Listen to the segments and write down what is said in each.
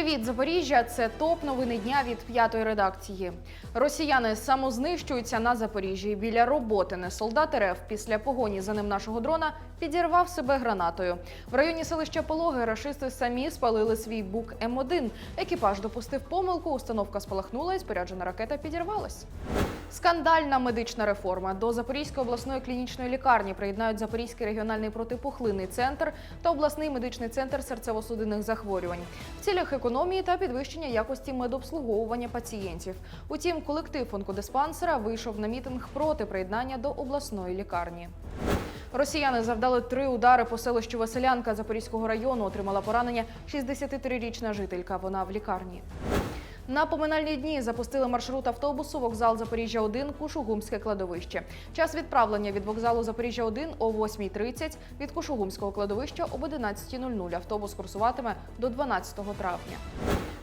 Привіт, Запоріжжя! Це топ новини дня від п'ятої редакції. Росіяни самознищуються на Запоріжжі. Біля роботи не солдат РФ після погоні за ним нашого дрона підірвав себе гранатою. В районі селища Пологи рашисти самі спалили свій бук М1. Екіпаж допустив помилку. Установка спалахнула і споряджена ракета підірвалась. Скандальна медична реформа. До Запорізької обласної клінічної лікарні приєднають Запорізький регіональний протипухлинний центр та обласний медичний центр серцево-судинних захворювань в цілях економії та підвищення якості медобслуговування пацієнтів. Утім, колектив онкодиспансера вийшов на мітинг проти приєднання до обласної лікарні. Росіяни завдали три удари по селищу Василянка Запорізького району. Отримала поранення 63-річна жителька. Вона в лікарні. На поминальні дні запустили маршрут автобусу вокзал Запоріжжя 1 Кушугумське кладовище. Час відправлення від вокзалу Запоріжжя 1 о 8.30, від Кушугумського кладовища об 11.00. Автобус курсуватиме до 12 травня.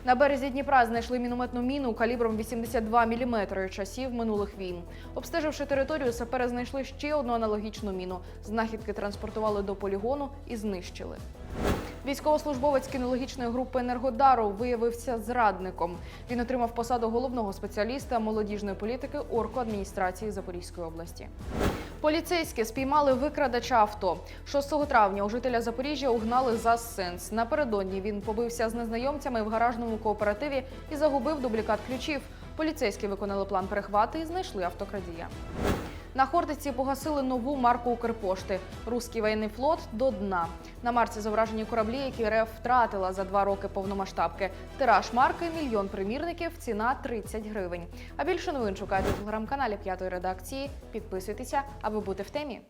На березі Дніпра знайшли мінометну міну калібром 82 мм часів минулих війн. Обстеживши територію, сапери знайшли ще одну аналогічну міну. Знахідки транспортували до полігону і знищили. Військовослужбовець кінологічної групи Енергодару виявився зрадником. Він отримав посаду головного спеціаліста молодіжної політики орку адміністрації Запорізької області. Поліцейські спіймали викрадача авто. 6 травня у жителя Запоріжжя угнали за сенс. Напередодні він побився з незнайомцями в гаражному кооперативі і загубив дублікат ключів. Поліцейські виконали план перехвати і знайшли автокрадія. На Хортиці погасили нову марку Укрпошти Руський воєнний флот до дна. На марці зображені кораблі, які РФ втратила за два роки повномасштабки. Тираж марки мільйон примірників, ціна 30 гривень. А більше новин шукайте в телеграм-каналі п'ятої редакції. Підписуйтеся, аби бути в темі.